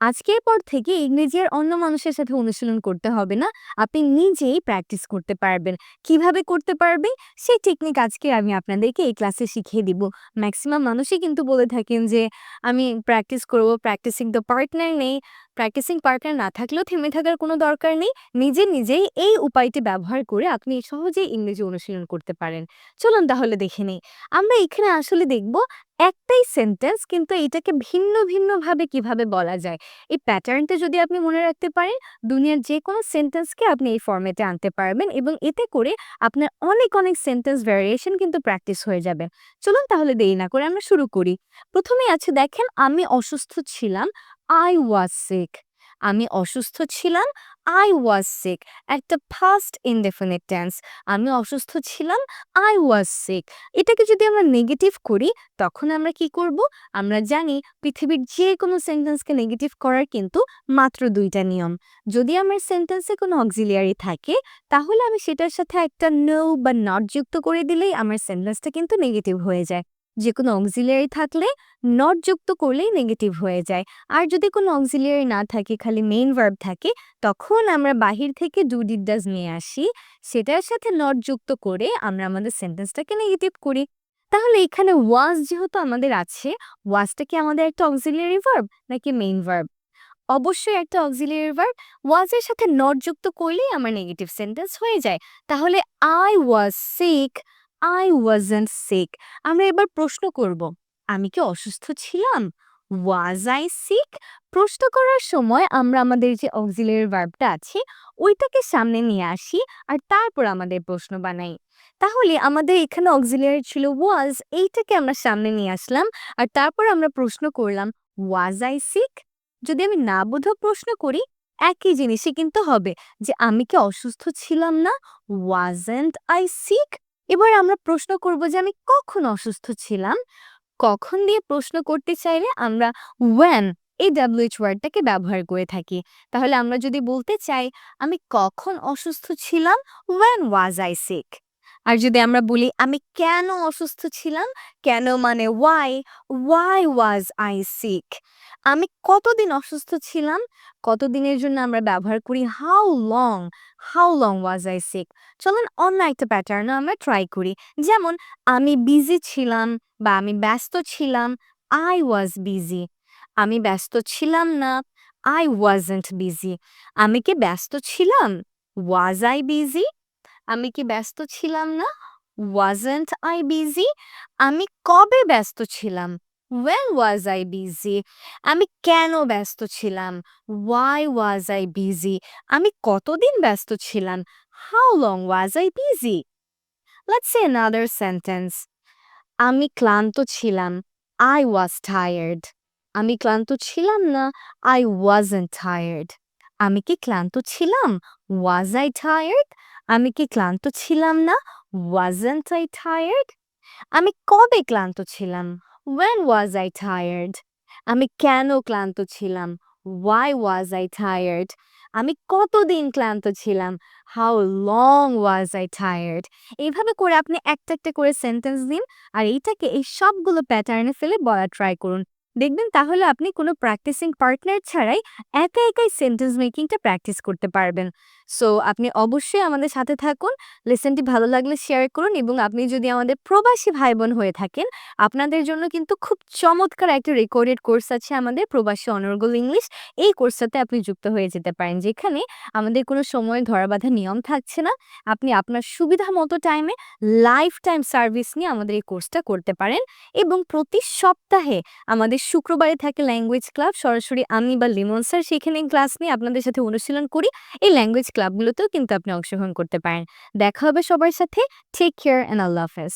আজকের পর থেকে ইংরেজি আর অন্য মানুষের সাথে অনুশীলন করতে হবে না। আপনি নিজেই প্র্যাকটিস করতে পারবেন। কীভাবে করতে পারবে সেই টেকনিক আজকে আমি আপনাদেরকে এই ক্লাসে শিখিয়ে দিব। ম্যাক্সিমাম মানুষই কিন্তু বলে থাকেন যে, "আমি প্র্যাকটিস করব, প্র্যাকটিসিং দ্য পার্টনার নেই।" প্র্যাকটিসিং পার্টনার না থাকলেও থেমে থাকার কোনো দরকার নেই। নিজে, নিজেই এই উপায়টি ব্যবহার করে আপনি সহজেই ইংরেজি অনুশীলন করতে পারেন। চলুন তাহলে দেখে নেই। আমরা এখানে আসলে দেখব একটাই সেন্টেন্স কিন্তু এটাকে ভিন্ন, ভিন্নভাবে কীভাবে বলা যায়। এই প্যাটার্নটা যদি আপনি মনে রাখতে পারেন, দুনিয়ার যেকোনো সেন্টেন্সকে আপনি এই ফরম্যাটে আনতে পারবেন এবং এতে করে আপনার অনেক, অনেক সেন্টেন্স ভ্যারিয়েশন কিন্তু প্র্যাকটিস হয়ে যাবে। চলুন তাহলে দেরি না করে আমরা শুরু করি। প্রথমেই আছে দেখেন, আমি অসুস্থ ছিলাম। I was sick. আমি অসুস্থ ছিলাম। I was sick. একটা ফার্স্ট indefinite tense. আমি অসুস্থ ছিলাম। আই was সিক এটাকে যদি আমরা নেগেটিভ করি, তখন আমরা কি করব? আমরা জানি পৃথিবীর যেকোনো সেন্টেন্সকে নেগেটিভ করার কিন্তু মাত্র দুইটা নিয়ম। যদি আমার সেন্টেন্সে কোনো অক্সিলিয়ারি থাকে, তাহলে আমি সেটার সাথে একটা no বা not যুক্ত করে দিলেই আমার সেন্টেন্সটা কিন্তু নেগেটিভ হয়ে যায়। যেকোনো অক্সিলিয়ারি থাকলে নট যুক্ত করলেই নেগেটিভ হয়ে যায়। আর যদি কোনো অক্সিলিয়ারি না থাকে, খালি মেইন ভার্ব থাকে, তখন আমরা বাহির থেকে do, did, does নিয়ে আসি। সেটার সাথে not যুক্ত করে আমরা আমাদের সেন্টেন্সটাকে নেগেটিভ করি। তাহলে এখানে ওয়াজ যেহেতু আমাদের আছে, ওয়াজটা কি আমাদের একটা অক্সিলিয়ারি ভার্ব নাকি মেইন ভার্ব? অবশ্যই একটা অক্সিলিয়ারি ভার্ব। এর সাথে নট যুক্ত করলেই আমার নেগেটিভ সেন্টেন্স হয়ে যায়। তাহলে I was sick, I wasn't sick. আমরা এবার প্রশ্ন করব, আমি কি অসুস্থ ছিলাম? Was I sick? প্রশ্ন করার সময় আমরা আমাদের যে অক্সিলিয়ারি ভার্বটা আছে, ওইটাকে সামনে নিয়ে আসি আর তারপর আমাদের প্রশ্ন বানাই। তাহলে আমাদের এখানে অক্সিলিয়ারি ছিল ওয়াজ এইটাকে আমরা সামনে নিয়ে আসলাম আর তারপর আমরা প্রশ্ন করলাম, ওয়াজ আই sick? যদি আমি না বোধক প্রশ্ন করি, একই জিনিসই কিন্তু হবে যে আমি কি অসুস্থ ছিলাম না? wasn't I sick? এবার আমরা প্রশ্ন করব যে আমি কখন অসুস্থ ছিলাম? কখন দিয়ে প্রশ্ন করতে চাইলে আমরা ওয়েন এই ডাব্লিউএইচ ওয়ার্ডটাকে ব্যবহার করে থাকি। তাহলে আমরা যদি বলতে চাই, আমি কখন অসুস্থ ছিলাম? When was I sick? আর যদি আমরা বলি, আমি কেন অসুস্থ ছিলাম? কেন মানে why why was I sick? আমি কতদিন অসুস্থ ছিলাম? কতদিনের জন্য আমরা ব্যবহার করি how long how long was I sick? চলুন অন্য একটা প্যাটার্নও আমরা ট্রাই করি। যেমন আমি বিজি ছিলাম বা আমি ব্যস্ত ছিলাম, আই ওয়াজ বিজি আমি ব্যস্ত ছিলাম না, I wasn't বিজি আমি কি ব্যস্ত ছিলাম? Was I busy? আমি কি ব্যস্ত ছিলাম না? wasn't I busy? আমি কবে ব্যস্ত ছিলাম? when was I busy? আমি কেন ব্যস্ত ছিলাম? why was I busy? আমি কতদিন ব্যস্ত ছিলাম? how long was I busy? Let's say another sentence. আমি ক্লান্ত ছিলাম। I was tired. আমি ক্লান্ত ছিলাম না। I wasn't tired. আমি কি ক্লান্ত ছিলাম? Was I tired? আমি কি ক্লান্ত ছিলাম না? wasn't I tired? আমি কবে ক্লান্ত ছিলাম? when was I tired? আমি কেন ক্লান্ত ছিলাম? why was I tired? আমি কতদিন ক্লান্ত ছিলাম? how long was I tired? এইভাবে করে আপনি একটা, একটা করে সেন্টেন্স দিন আর এইটাকে এই সবগুলো প্যাটার্নে ফেলে বলা ট্রাই করুন। দেখবেন তাহলে আপনি কোনো প্র্যাকটিসিং পার্টনার ছাড়াই একা একাই সেন্টেন্স মেকিংটা প্র্যাকটিস করতে পারবেন। সো আপনি অবশ্যই আমাদের সাথে থাকুন। লেসনটি ভালো লাগলে শেয়ার করুন এবং আপনি যদি আমাদের প্রবাসী ভাই-বোন হয়ে থাকেন, আপনাদের জন্য কিন্তু খুব চমৎকার একটা রেকর্ডেড কোর্স আছে আমাদের প্রবাসী অনর্গল ইংলিশ। এই কোর্সটাতে আপনি যুক্ত হয়ে যেতে পারেন। যেখানে আমাদের কোনো সময় ধরা ধরাবাঁধা নিয়ম থাকছে না। আপনি আপনার সুবিধা মতো টাইমে লাইফ টাইম সার্ভিস নিয়ে আমাদের এই কোর্সটা করতে পারেন এবং প্রতি সপ্তাহে আমাদের শুক্রবারে থাকে ল্যাঙ্গুয়েজ ক্লাব। সরাসরি আমি বা লিমন স্যার সেখানে ক্লাস নিয়ে আপনাদের সাথে অনুশীলন করি। এই ল্যাঙ্গুয়েজ ক্লাবগুলোতেও কিন্তু আপনি অংশগ্রহণ করতে পারেন। দেখা হবে সবার সাথে। টেক কেয়ার অ্যান্ড আল্লাহ হাফেজ।